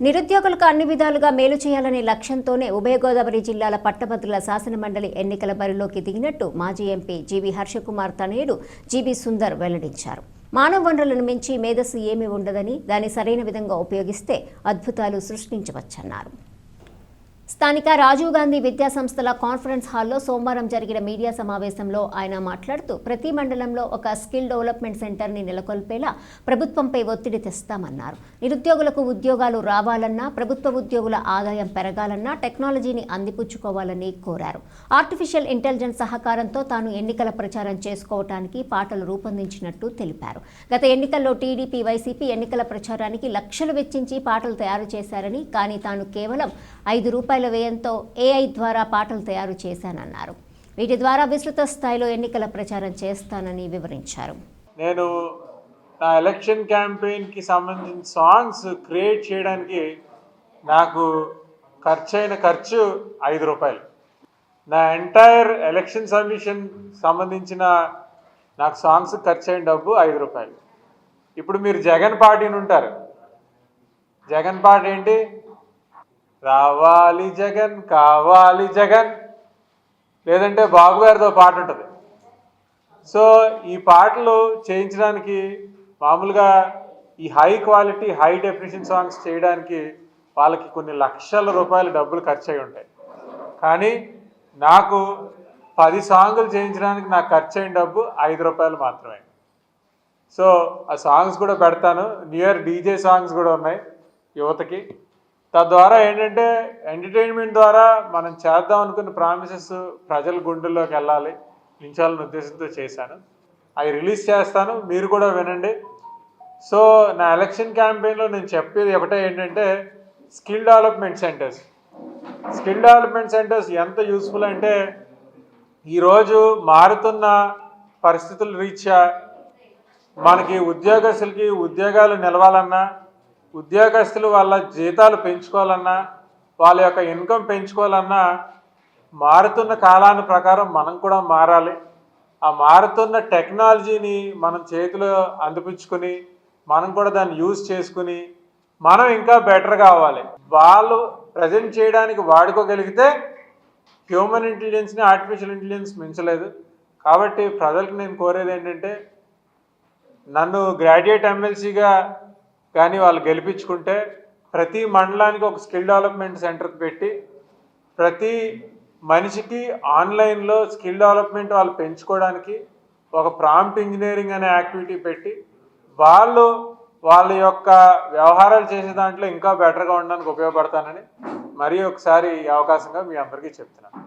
నిరుద్యోగులకు అన్ని విధాలుగా మేలు చేయాలనే లక్ష్యంతోనే ఉభయ గోదావరి జిల్లాల పట్టభద్రుల శాసనమండలి ఎన్నికల బరిలోకి దిగినట్టు మాజీ ఎంపీ జీవి హర్షకుమార్ తనయుడు జీవి సుందర్ వెల్లడించారు. మానవ వనరులను మించి మేధస్సు ఏమీ ఉండదని దాన్ని సరైన విధంగా ఉపయోగిస్తే అద్భుతాలు సృష్టించవచ్చన్నారు. స్థానిక రాజీవ్ గాంధీ విద్యా సంస్థల కాన్ఫరెన్స్ హాల్లో సోమవారం జరిగిన మీడియా సమావేశంలో ఆయన మాట్లాడుతూ ప్రతి మండలంలో ఒక స్కిల్ డెవలప్మెంట్ సెంటర్ని నెలకొల్పేలా ప్రభుత్వంపై ఒత్తిడి తెస్తామన్నారు. నిరుద్యోగులకు ఉద్యోగాలు రావాలన్నా ప్రభుత్వ ఉద్యోగుల ఆదాయం పెరగాలన్నా టెక్నాలజీని అందిపుచ్చుకోవాలని కోరారు. ఆర్టిఫిషియల్ ఇంటెలిజెన్స్ సహకారంతో తాను ఎన్నికల ప్రచారం చేసుకోవటానికి పాటలు రూపొందించినట్టు తెలిపారు. గత ఎన్నికల్లో టీడీపీ వైసీపీ ఎన్నికల ప్రచారానికి లక్షలు వెచ్చించి పాటలు తయారు చేశారని కానీ తాను కేవలం ఐదు రూపాయల వ్యయంతో ఏఐ ద్వారా పాటలు తయారు చేశానన్నారు. వీటి ద్వారా విస్తృత స్థాయిలో ఎన్నికల ప్రచారం చేస్తానని వివరించారు. నేను నా ఎలక్షన్ క్యాంపెయిన్కి సంబంధించిన సాంగ్స్ క్రియేట్ చేయడానికి నాకు ఖర్చు అయిన ఖర్చు ఐదు రూపాయలు. నా ఎంటైర్ ఎలక్షన్ సబ్మిషన్ సంబంధించిన నాకు సాంగ్స్ ఖర్చు అయిన డబ్బు ఐదు రూపాయలు. ఇప్పుడు మీరు జగన్ పార్టీని ఉంటారు. జగన్ పార్టీ ఏంటి? రావాలి జగన్ కావాలి జగన్. లేదంటే బాబు గారితో పాట ఉంటుంది. సో ఈ పాటలు చేయించడానికి మామూలుగా ఈ high quality high definition songs చేయడానికి వాళ్ళకి కొన్ని లక్షల రూపాయల డబ్బులు ఖర్చు అయి ఉంటాయి. కానీ నాకు పది సాంగులు చేయించడానికి నాకు ఖర్చు అయిన డబ్బు ఐదు రూపాయలు మాత్రమే. సో ఆ సాంగ్స్ కూడా పెడతాను. నియర్ డీజే సాంగ్స్ కూడా ఉన్నాయి యువతకి. తద్వారా ఏంటంటే ఎంటర్టైన్మెంట్ ద్వారా మనం చేద్దాం అనుకున్న ప్రామిసెస్ ప్రజల గుండెల్లోకి వెళ్ళాలి. నించాలన్న ఉద్దేశంతో చేశాను. అవి రిలీజ్ చేస్తాను. మీరు కూడా వినండి. సో నా ఎలక్షన్ క్యాంపెయిన్లో నేను చెప్పేది ఒకటే ఏంటంటే skill development centres skill development centres ఎంత యూస్ఫుల్ అంటే ఈరోజు మారుతున్న పరిస్థితుల రీత్యా మనకి ఉద్యోగస్తులకి ఉద్యోగాలు నిలవాలన్నా ఉద్యోగస్తులు వాళ్ళ జీతాలు పెంచుకోవాలన్నా వాళ్ళ యొక్క ఇన్కమ్ పెంచుకోవాలన్నా మారుతున్న కాలాన్ని ప్రకారం మనం కూడా మారాలి. ఆ మారుతున్న టెక్నాలజీని మనం చేతిలో అందిపించుకుని మనం కూడా దాన్ని యూజ్ చేసుకుని మనం ఇంకా బెటర్ కావాలి. వాళ్ళు ప్రజెంట్ చేయడానికి వాడుకోగలిగితే హ్యూమన్ ఇంటెలిజెన్స్ని ఆర్టిఫిషియల్ ఇంటెలిజెన్స్ మించలేదు. కాబట్టి ప్రజలకు నేను కోరేది ఏంటంటే నన్ను గ్రాడ్యుయేట్ ఎమ్మెల్సీగా కానీ వాళ్ళు గెలిపించుకుంటే ప్రతి మండలానికి ఒక స్కిల్ డెవలప్మెంట్ సెంటర్కి పెట్టి ప్రతి మనిషికి ఆన్లైన్లో స్కిల్ డెవలప్మెంట్ వాళ్ళు పెంచుకోవడానికి ఒక ప్రాంప్ట్ ఇంజనీరింగ్ అనే యాక్టివిటీ పెట్టి వాళ్ళు వాళ్ళ యొక్క వ్యవహారాలు చేసే దాంట్లో ఇంకా బెటర్గా ఉండడానికి ఉపయోగపడతానని మరీ ఒకసారి ఈ అవకాశంగా మీ అందరికీ చెప్తున్నాను.